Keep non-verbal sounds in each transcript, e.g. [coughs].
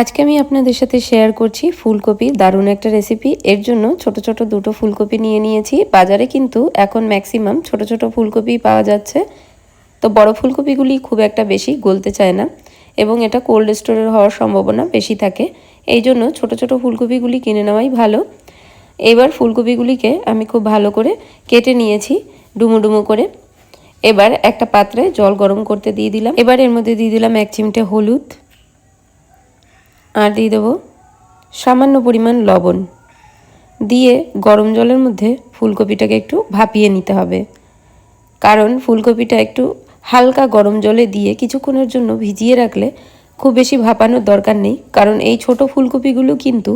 আজকে আমি আপনাদের সাথে শেয়ার করছি ফুলকপি, দারুণ একটা রেসিপি এর জন্য ছোট ছোট দুটো ফুলকপি নিয়ে নিয়েছি। বাজারে কিন্তু এখন ম্যাক্সিমাম ছোট ছোট ফুলকপি পাওয়া যাচ্ছে। তো বড় ফুলকপিগুলি খুব একটা বেশি গলতে চায় না এবং এটা কোল্ড স্টোরের হওয়ার সম্ভাবনা বেশি থাকে। এই জন্য ছোট ছোট ফুলকপিগুলি কিনে নেওয়াই ভালো। এবার ফুলকপিগুলিকে আমি খুব ভালো করে কেটে নিয়েছি ডুমো ডুমো করে। এবার একটা পাত্রে জল গরম করতে দিয়ে দিলাম। এবার এর মধ্যে দিয়ে দিলাম এক চিমটে হলুদ। আর দিয়ে দেবো সামান্য পরিমাণ লবণ। দিয়ে গরম জলের মধ্যে ফুলকপিটাকে একটু ভাপিয়ে নিতে হবে। কারণ ফুলকপিটা একটু হালকা গরম জলে দিয়ে কিছুক্ষণের জন্য ভিজিয়ে রাখলে খুব বেশি ভাপানোর দরকার নেই। কারণ এই ছোট ফুলকপিগুলো কিন্তু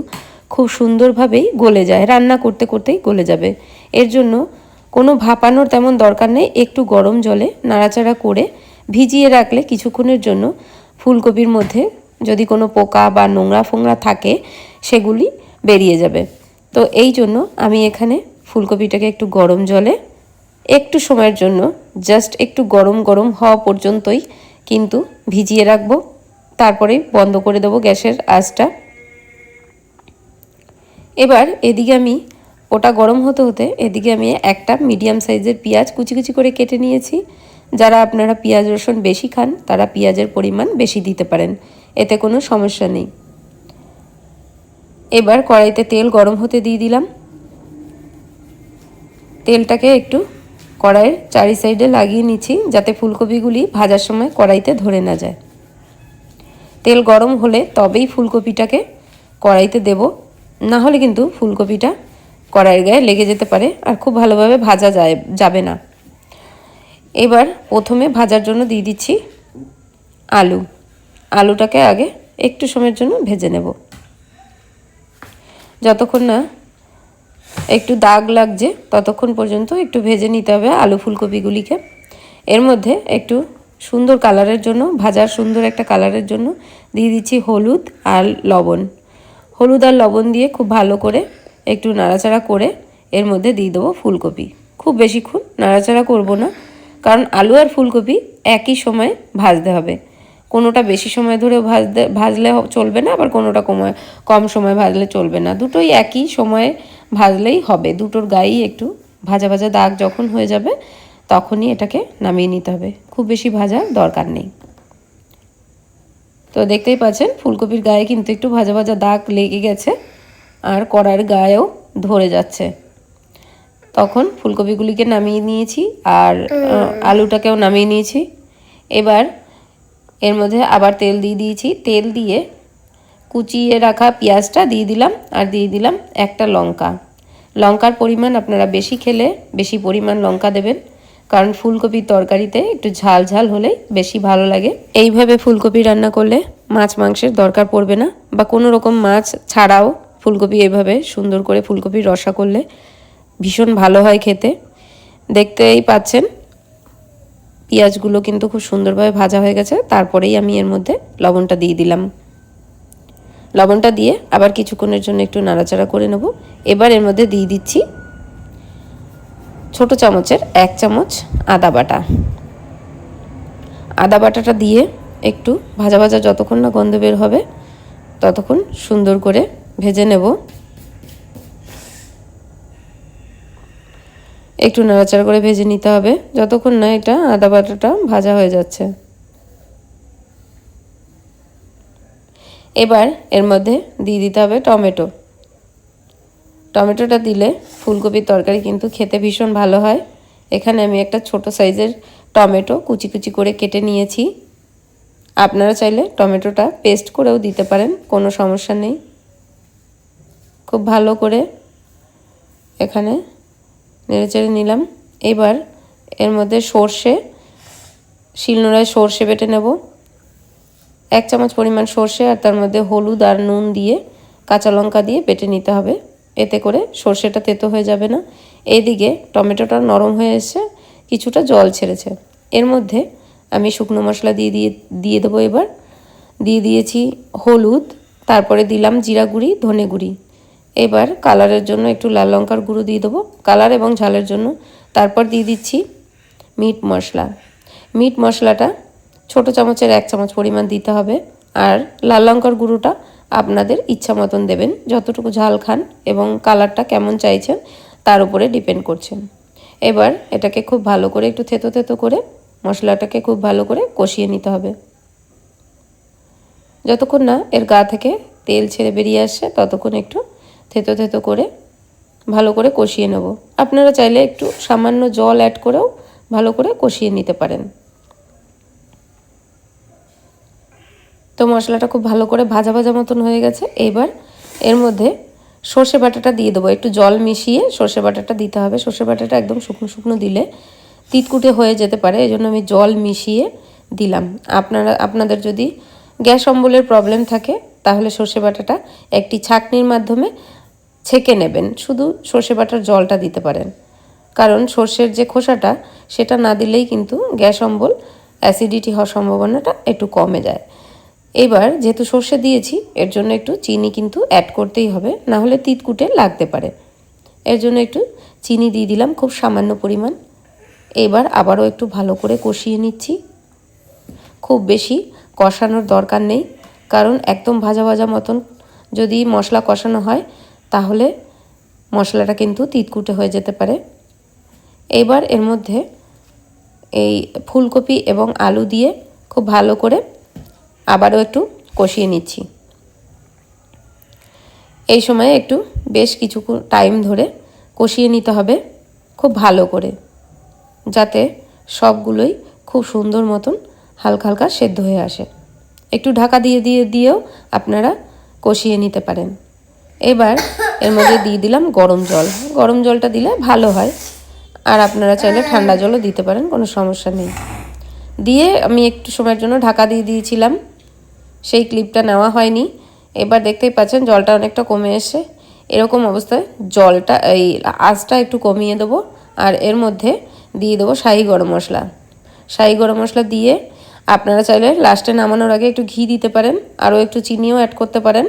খুব সুন্দরভাবেই গলে যায়, রান্না করতে করতেই গলে যাবে। এর জন্য কোনো ভাপানোর তেমন দরকার নেই, একটু গরম জলে নাড়াচাড়া করে ভিজিয়ে রাখলে কিছুক্ষণের জন্য ফুলকপির মধ্যে যদি কোনো পোকা বা নোংরা ফোংরা থাকে, সেগুলি বেরিয়ে যাবে। তো এই জন্য আমি এখানে ফুলকপিটাকে একটু গরম জলে, একটু সময়ের জন্য জাস্ট একটু গরম গরম হওয়া পর্যন্তই কিন্তু ভিজিয়ে রাখব। তারপরে বন্ধ করে দেবো গ্যাসের আঁচটা। এবার এদিকে আমি ওটা গরম হতে হতে এদিকে আমি একটা মিডিয়াম সাইজের পেঁয়াজ কুচি কুচি করে কেটে নিয়েছি। যারা আপনারা পেঁয়াজ রসুন বেশি খান, তারা পেঁয়াজের পরিমাণ বেশি দিতে পারেন। এতে কোনো সমস্যা নেই। এবার কড়াইতে তেল গরম হতে দিয়ে দিলাম। তেলটাকে একটু কড়াইয়ের চারি সাইডে লাগিয়ে নিচ্ছি, যাতে ফুলকপিগুলি ভাজার সময় কড়াইতে ধরে না যায়। তেল গরম হলে তবেই ফুলকপিটাকে কড়াইতে দেব। না হলে কিন্তু ফুলকপিটা কড়াইয়ের গায়ে লেগে যেতে পারে আর খুব ভালোভাবে ভাজা যায়, যাবে না। এবার প্রথমে ভাজার জন্য দিয়ে দিচ্ছি আলু। আলুটাকে আগে একটু সময়ের জন্য ভেজে নেব। যতক্ষণ না একটু দাগ লাগছে, ততক্ষণ পর্যন্ত একটু ভেজে নিতে হবে আলু ফুলকপিগুলিকে। এর মধ্যে একটু সুন্দর কালারের জন্য, ভাজার সুন্দর একটা কালারের জন্য দিয়ে দিচ্ছি হলুদ আর লবণ। হলুদ আর লবণ দিয়ে খুব ভালো করে একটু নাড়াচাড়া করে এর মধ্যে দিয়ে দেবো ফুলকপি। খুব বেশিক্ষণ নাড়াচাড়া করব না, কারণ আলু আর ফুলকপি একই সময় ভাজতে হবে। কোনোটা বেশি সময় ধরে ভাজতে ভাজলে চলবে না আবার কোনোটা কময় কম সময় ভাজলে চলবে না। দুটোই একই সময়ে ভাজলেই হবে। দুটোর গায়েই একটু ভাজা ভাজা দাগ যখন হয়ে যাবে তখনই এটাকে নামিয়ে নিতে হবে। খুব বেশি ভাজার দরকার নেই। তো দেখতেই পাচ্ছেন ফুলকপির গায়ে কিন্তু একটু ভাজা ভাজা দাগ লেগে গেছে আর কড়ার গায়েও ধরে যাচ্ছে। তখন ফুলকপিগুলিকে নামিয়ে নিয়েছি আর আলুটাকেও নামিয়ে নিয়েছি। এবার এর মধ্যে আবার তেল দিয়ে দিয়েছি। তেল দিয়ে কুচিয়ে রাখা পেঁয়াজটা দিয়ে দিলাম আর দিয়ে দিলাম একটা লঙ্কা। লঙ্কার পরিমাণ আপনারা বেশি খেলে বেশি পরিমাণ লঙ্কা দেবেন। কারণ ফুলকপির তরকারিতে একটু ঝাল ঝাল হলেই বেশি ভালো লাগে। এইভাবে ফুলকপি রান্না করলে মাছ মাংসের দরকার পড়বে না বা কোনো রকম মাছ ছাড়াও ফুলকপি এইভাবে সুন্দর করে ফুলকপির রসা করলে ভীষণ ভালো হয় খেতে। দেখতেই পাচ্ছেন পেঁয়াজগুলো কিন্তু খুব সুন্দরভাবে ভাজা হয়ে গেছে। তারপরেই আমি এর মধ্যে লবণটা দিয়ে দিলাম। লবণটা দিয়ে আবার কিছুক্ষণের জন্য একটু নাড়াচাড়া করে নেব। এবার এর মধ্যে দিয়ে দিচ্ছি ছোট চামচের এক চামচ আদা বাটা। আদা বাটাটা দিয়ে একটু ভাজা ভাজা যতক্ষণ না গন্ধ বের হবে, ততক্ষণ সুন্দর করে ভেজে নেব। একটু নাড়াচাড়া করে ভেজে নিতে হবে। যতক্ষণ না এটা আদা বাটাটা ভাজা হয়ে যাচ্ছে। এবার এর মধ্যে দিয়ে দিতে হবে টমেটো। টমেটোটা দিলে ফুলকপির তরকারি কিন্তু খেতে ভীষণ ভালো হয়। এখানে আমি একটা ছোট সাইজের টমেটো কুচি কুচি করে কেটে নিয়েছি। আপনারা চাইলে টমেটোটা পেস্ট করেও দিতে পারেন, কোনো সমস্যা নেই। খুব ভালো করে এখানে নেড়েচেড়ে নিলাম। এবার এর মধ্যে সর্ষে, শিলনোড়ায় সর্ষে বেটে নেব। এক চামচ পরিমাণ সর্ষে আর তার মধ্যে হলুদ আর নুন দিয়ে কাঁচা লঙ্কা দিয়ে বেটে নিতে হবে। এতে করে সর্ষেটা তেতো হয়ে যাবে না। এইদিকে টমেটোটা নরম হয়ে এসছে, কিছুটা জল ছেড়েছে। এর মধ্যে আমি শুকনো মশলা দিয়ে দিয়ে দিয়ে দেবো এবার। দিয়ে দিয়েছি হলুদ, তারপরে দিলাম জিরা গুঁড়ি, ধনে গুঁড়ি। এবার কালারের জন্য একটু লাল লঙ্কার গুঁড়ো দিয়ে দেবো। কালার এবং ঝালের জন্য তারপর দিয়ে দিচ্ছি মিট মশলা। মিট মশলাটা ছোট চামচের এক চামচ পরিমাণ দিতে হবে আর লাল লঙ্কার গুঁড়োটা আপনাদের ইচ্ছা মতন দেবেন। যতটুকু ঝাল খান এবং কালারটা কেমন চাইছেন তার উপরে ডিপেন্ড করছেন এবার এটাকে খুব ভালো করে একটু থেতো থেতো করে মশলাটাকে খুব ভালো করে কষিয়ে নিতে হবে। যতক্ষণ না এর গা থেকে তেল ছেড়ে বেরিয়ে আসছে, ততক্ষণ একটু থেতো থেতো করে ভালো করে কষিয়ে নেব। আপনারা চাইলে একটু সামান্য জল অ্যাড করেও ভালো করে কষিয়ে নিতে পারেন। তো মশলাটা খুব ভালো করে ভাজা ভাজা মতন হয়ে গেছে। এইবার এর মধ্যে সর্ষে বাটাটা দিয়ে দেবো। একটু জল মিশিয়ে সর্ষে বাটাটা দিতে হবে। সর্ষে বাটাটা একদম শুকনো শুকনো দিলে তিতকুটে হয়ে যেতে পারে। এই জন্য আমি জল মিশিয়ে দিলাম। আপনারা, আপনাদের যদি গ্যাস অম্বলের প্রবলেম থাকে, তাহলে সর্ষে বাটাটা একটি ছাঁকনির মাধ্যমে ছেঁকে নেবেন, শুধু সর্ষে বাটার জলটা দিতে পারেন। কারণ সর্ষের যে খোসাটা, সেটা না দিলেই কিন্তু গ্যাস অম্বল, অ্যাসিডিটি হওয়ার সম্ভাবনাটা একটু কমে যায়। এবার যেহেতু সর্ষে দিয়েছি, এর জন্য একটু চিনি কিন্তু অ্যাড করতেই হবে, না হলে তিতকুটে লাগতে পারে। এর জন্য একটু চিনি দিয়ে দিলাম খুব সামান্য পরিমাণ। এবার আবারও একটু ভালো করে কষিয়ে নিচ্ছি। খুব বেশি কষানোর দরকার নেই, কারণ একদম ভাজা ভাজা মতন যদি মশলা কষানো হয় তাহলে মশলাটা কিন্তু তিতকুটে হয়ে যেতে পারে। এবার এর মধ্যে এই ফুলকপি এবং আলু দিয়ে খুব ভালো করে আবারও একটু কষিয়ে নিচ্ছি। এই সময় একটু বেশ কিছু টাইম ধরে কষিয়ে নিতে হবে খুব ভালো করে, যাতে সবগুলোই খুব সুন্দর মতন হালকা হালকা সেদ্ধ হয়ে আসে। একটু ঢাকা দিয়ে দিয়ে দিয়েও আপনারা কষিয়ে নিতে পারেন। এবার এর মধ্যে [coughs] দিয়ে দিলাম গরম জল। গরম জলটা দিলে ভালো হয়। আর আপনারা চাইলে ঠান্ডা জলও দিতে পারেন কোনো সমস্যা নেই। দিয়ে আমি একটু সময়ের জন্য ঢাকা দিয়ে দিয়েছিলাম। সেই ক্লিপটা নেওয়া হয়নি। এবার দেখতেই পাচ্ছেন জলটা অনেকটা কমে এসে এরকম অবস্থায় জলটা এই আঁচটা একটু কমিয়ে দেবো। আর এর মধ্যে দিয়ে দেবো শাহি গরম মশলা। শাহি গরম মশলা দিয়ে আপনারা চাইলে লাস্টে নামানোর আগে একটু ঘি দিতে পারেন। আরও একটু চিনিও অ্যাড করতে পারেন।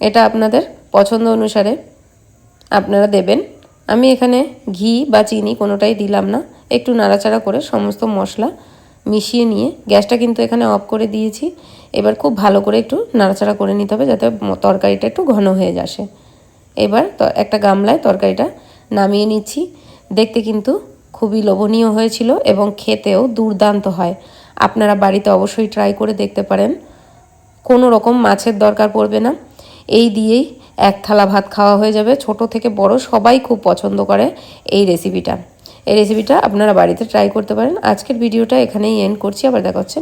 এটা আপনাদের পছন্দ অনুসারে আপনারা দেবেন। আমি এখানে ঘি বা চিনি কোনোটাই দিলাম না। একটু নাড়াচাড়া করে সমস্ত মশলা মিশিয়ে নিয়ে গ্যাসটা কিন্তু এখানে অফ করে দিয়েছি। এবার খুব ভালো করে একটু নাড়াচাড়া করে নিতে হবে যাতে তরকারিটা একটু ঘন হয়ে যাসে এবার একটা গামলায় তরকারিটা নামিয়ে নিচ্ছি। দেখতে কিন্তু খুবই লোভনীয় হয়েছিল এবং খেতেও দুর্দান্ত হয়। আপনারা বাড়িতে অবশ্যই ট্রাই করে দেখতে পারেন। কোনো রকম মাছের দরকার পড়বে না। এই দিয়েই এক থালা ভাত খাওয়া হয়ে যাবে। ছোট থেকে বড় সবাই খুব পছন্দ করে এই রেসিপিটা এই রেসিপিটা আপনারা বাড়িতে ট্রাই করতে পারেন। আজকের ভিডিওটা এখানেই এন্ড করছি। আবার দেখা হচ্ছে